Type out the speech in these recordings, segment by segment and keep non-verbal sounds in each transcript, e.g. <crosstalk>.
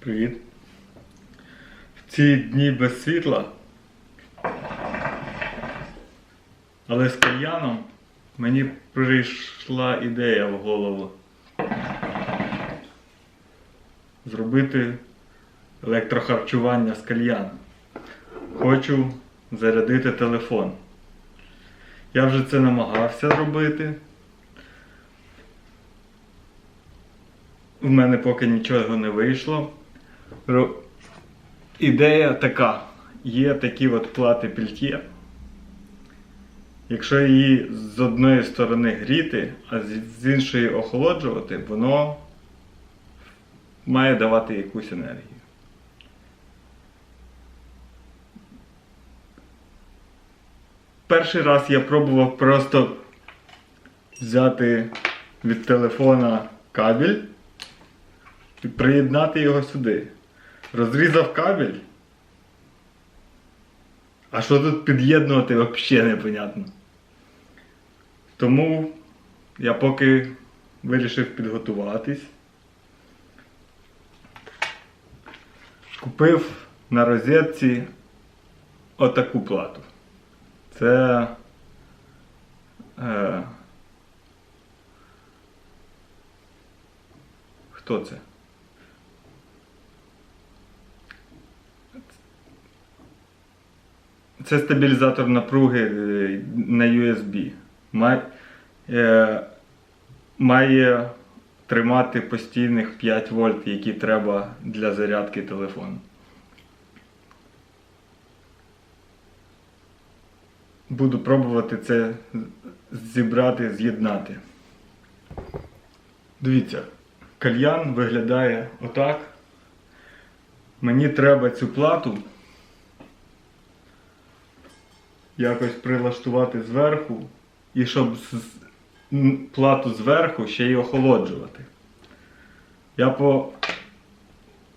Привіт. В ці дні без світла. Але з кальяном мені прийшла ідея в голову. Зробити електрохарчування з кальяна. Хочу зарядити телефон. Я вже це намагався зробити. В мене поки нічого не вийшло. Ідея така. Є такі от плати пільтє. Якщо її з одної сторони гріти, а з іншої охолоджувати, воно має давати якусь енергію. Перший раз я пробував просто взяти від телефона кабель і приєднати його сюди. Розрізав кабель. А що тут під'єднувати взагалі непонятно. Тому я поки вирішив підготуватись. Купив на розетці отаку плату. Це е, хто це? Це стабілізатор напруги е, на USB. Має, е, має тримати постійних 5 вольт, які треба для зарядки телефону. Буду пробувати це зібрати, з'єднати. Дивіться, кальян виглядає отак. Мені треба цю плату якось прилаштувати зверху, і щоб з- плату зверху ще й охолоджувати. Я по...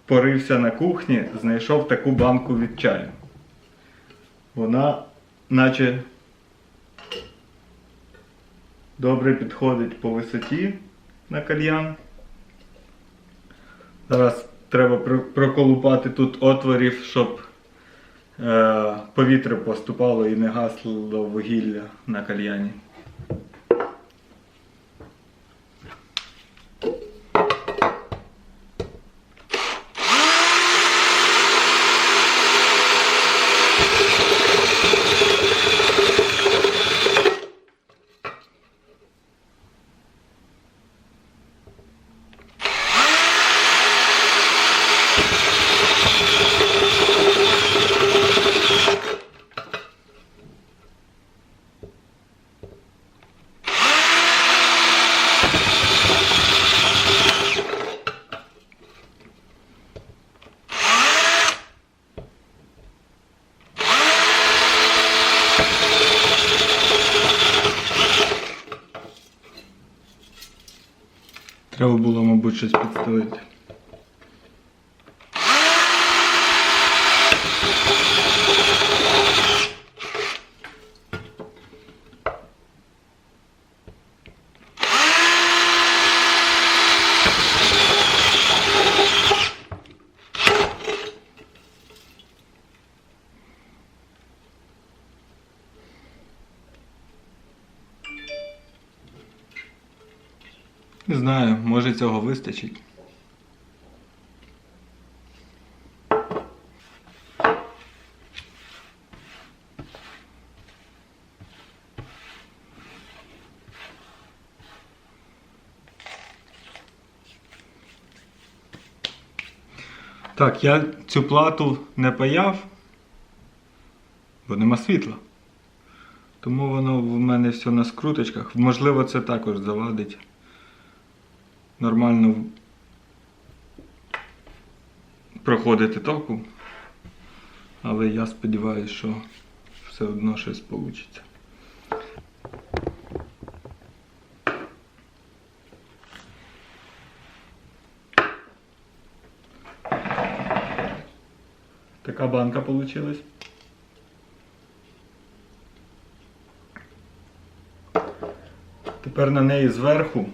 порився на кухні, знайшов таку банку від чаю. Вона наче добре підходить по висоті на кальян. Зараз треба проколупати тут отворів, щоб повітря поступало і не гасло вугілля на кальяні. Треба було, мабуть, щось підстелити. Не цього вистачить. Так, я цю плату не паяв, бо нема світла. Тому воно в мене все на скруточках. Можливо, це також завадить нормально проходити току. Але я сподіваюся, що все одно щось вийде. Така банка вийшла. Тепер на неї зверху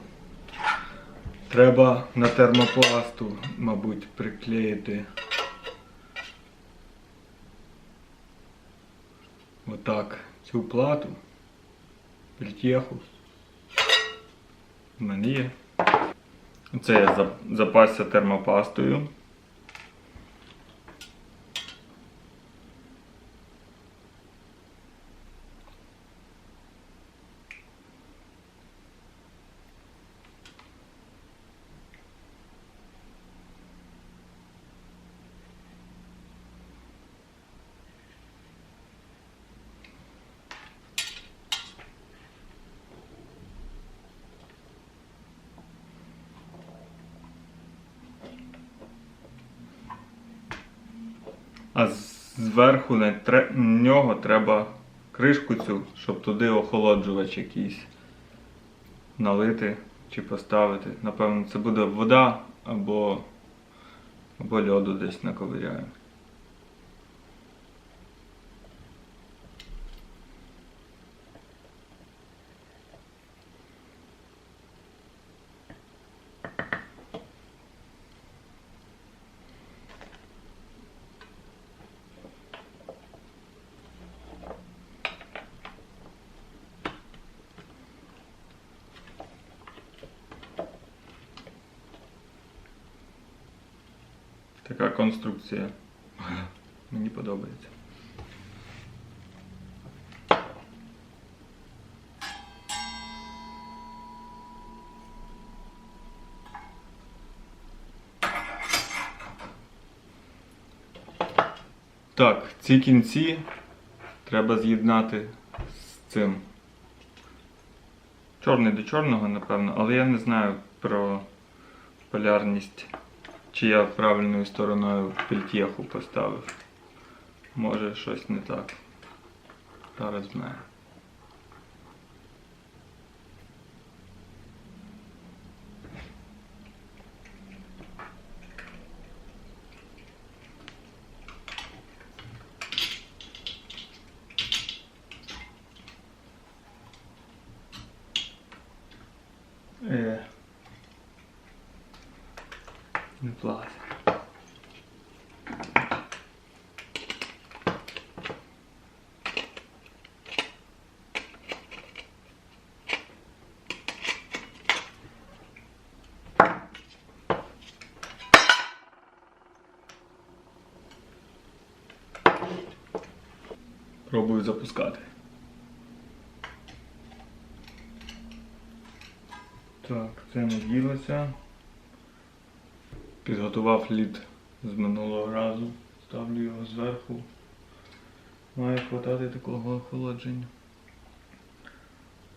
Треба на термопласту, мабуть, приклеїти. Отак цю плату. плітєху. У мене є. Це я запасся термопастою. А зверху на нього треба кришку цю, щоб туди охолоджувач якийсь налити чи поставити. Напевно, це буде вода або, або льоду десь наковиряю. Така конструкція. <laughs> Мені подобається. Так, ці кінці треба з'єднати з цим. Чорний до чорного, напевно, але я не знаю про полярність, чи я правильною стороною пельтєху поставив. Може щось не так. Зараз знаю. Е. Не плати. Пробую запускати. Так, це не ділося. Підготував лід з минулого разу. Ставлю його зверху. Має хватати такого охолодження.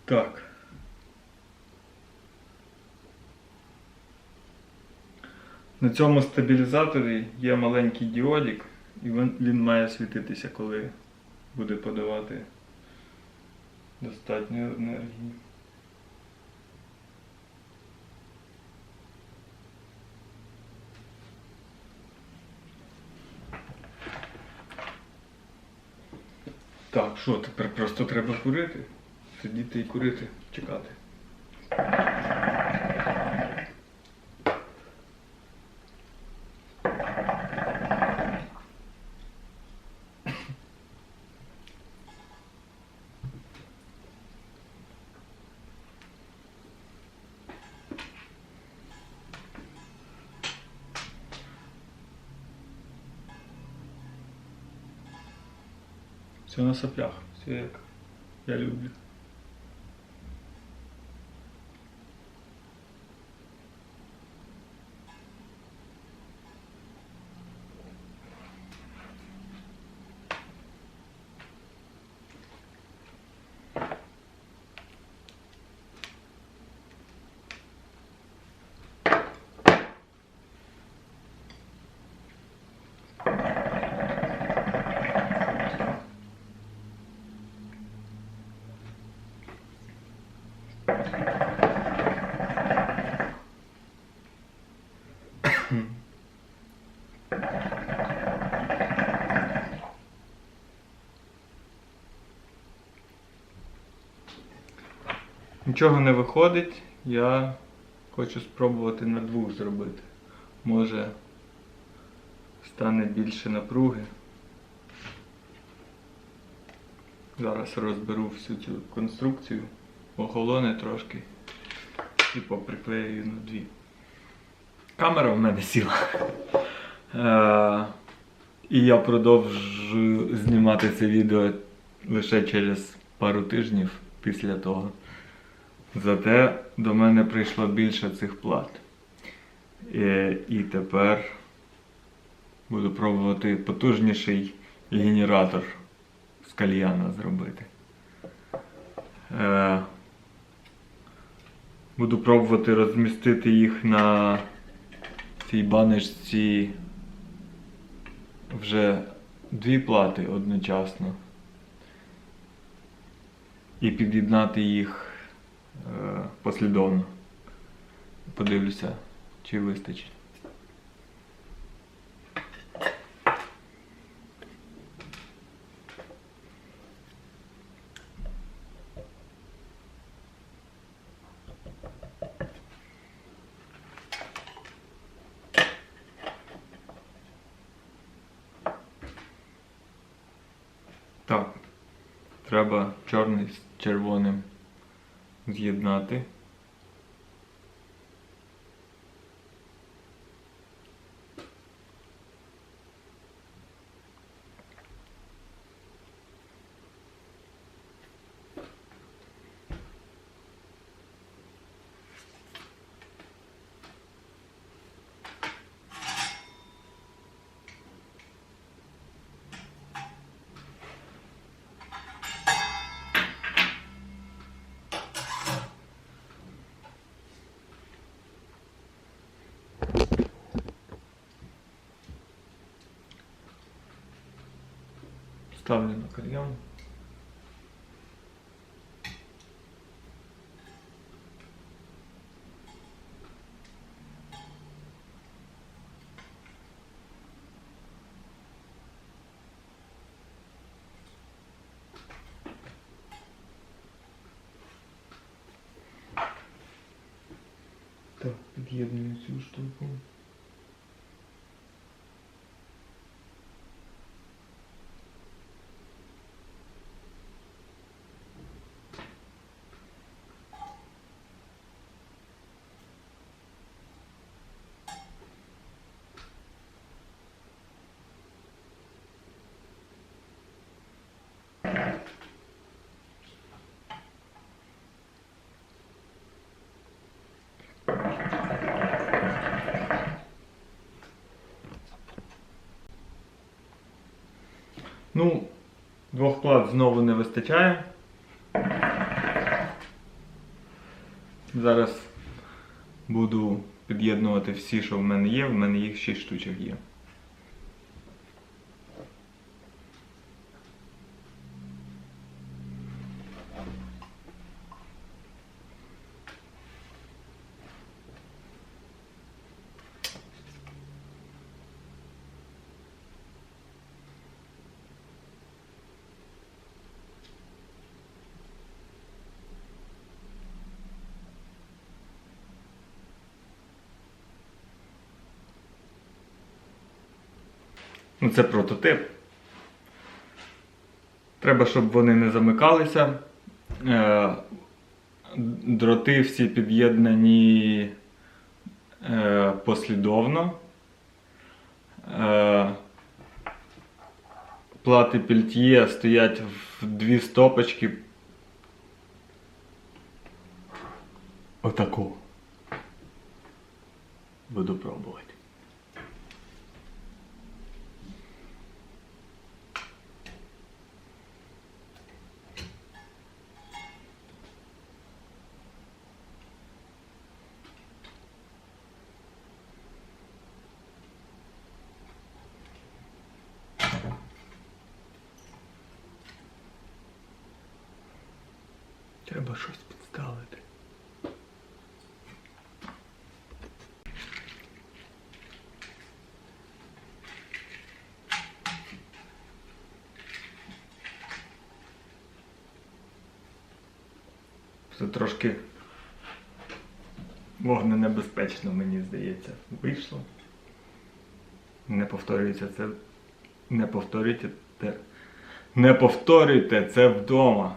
Так. На цьому стабілізаторі є маленький діодик, і він, має світитися, коли буде подавати достатньо енергії. Так, що тепер просто треба курити? Сидіти і курити, чекати. Все на соплях, все як я люблю. Нічого не виходить, я Хочу спробувати на двох зробити. Може стане більше напруги. Зараз розберу всю цю конструкцію, охолоне трошки і поприклею на дві. Камера в мене сіла. Е, і я продовжу знімати це відео лише через пару тижнів після того. Зате до мене прийшло більше цих плат. І, і тепер буду пробувати потужніший генератор з кальяна зробити. Е, буду пробувати розмістити їх на цій баночці вже дві плати одночасно. І під'єднати їх е, послідовно. Подивлюся, чи вистачить. Так, треба чорний з червоним з'єднати. Ставлю на кальян. Так, під'єдную цю штуку. Ну, двох плат знову не вистачає. Зараз буду під'єднувати всі, що в мене є. В мене їх 6 штучок є. Ну, це прототип. Треба, щоб вони не замикалися. Е, Дроти всі під'єднані е, послідовно. Е, Плати пельтьє стоять в дві стопочки. Отаку. Буду пробувати. Треба щось підставити. Це трошки вогненебезпечно, мені здається, вийшло. Не повторюється це. Не повторюйте те. Не повторюйте це вдома.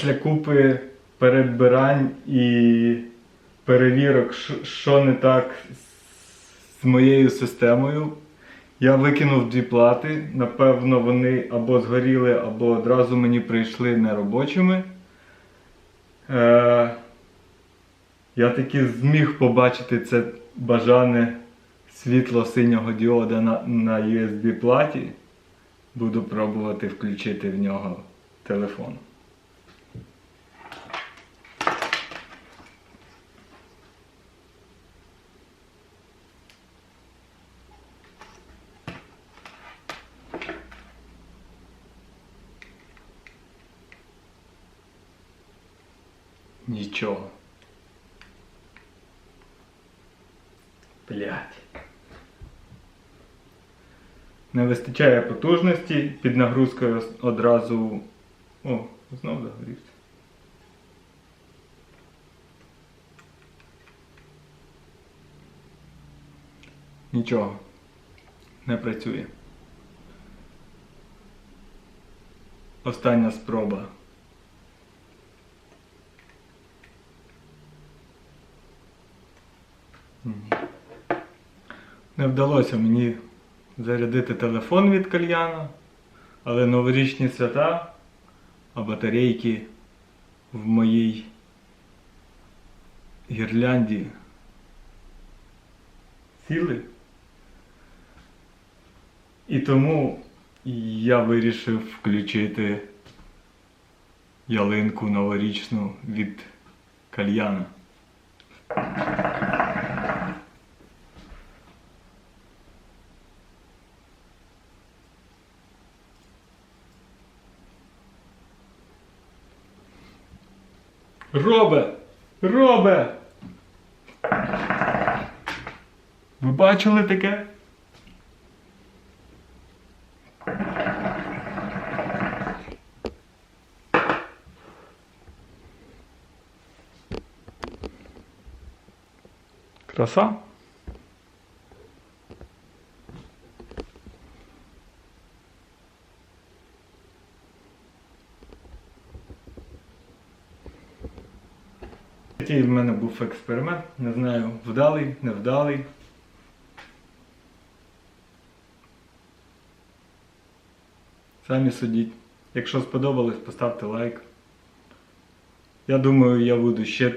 Після купи передбирань і перевірок, що не так з моєю системою, я викинув дві плати. Напевно, вони або згоріли, або одразу мені прийшли неробочими. Е, я таки зміг побачити це бажане світло синього діода на, на USB платі. Буду пробувати включити в нього телефон. Нічого. Блять. Не вистачає потужності, під нагрузкою одразу. О, знов загорівся. Нічого. Не працює. Остання спроба. Не вдалося мені зарядити телефон від кальяна, але новорічні свята, а батарейки в моїй гірлянді сіли. І тому я вирішив включити ялинку новорічну від кальяна. Робе! Робе! Ви бачили таке? Краса? Такий в мене експеримент. Не знаю, вдалий, невдалий. Самі судіть. Якщо сподобалось, поставте лайк. Я думаю, я буду ще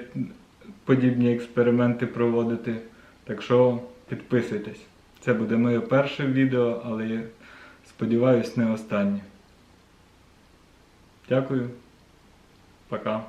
подібні експерименти проводити. Так що підписуйтесь. Це буде моє перше відео, але я сподіваюсь не останнє. Дякую. Пока.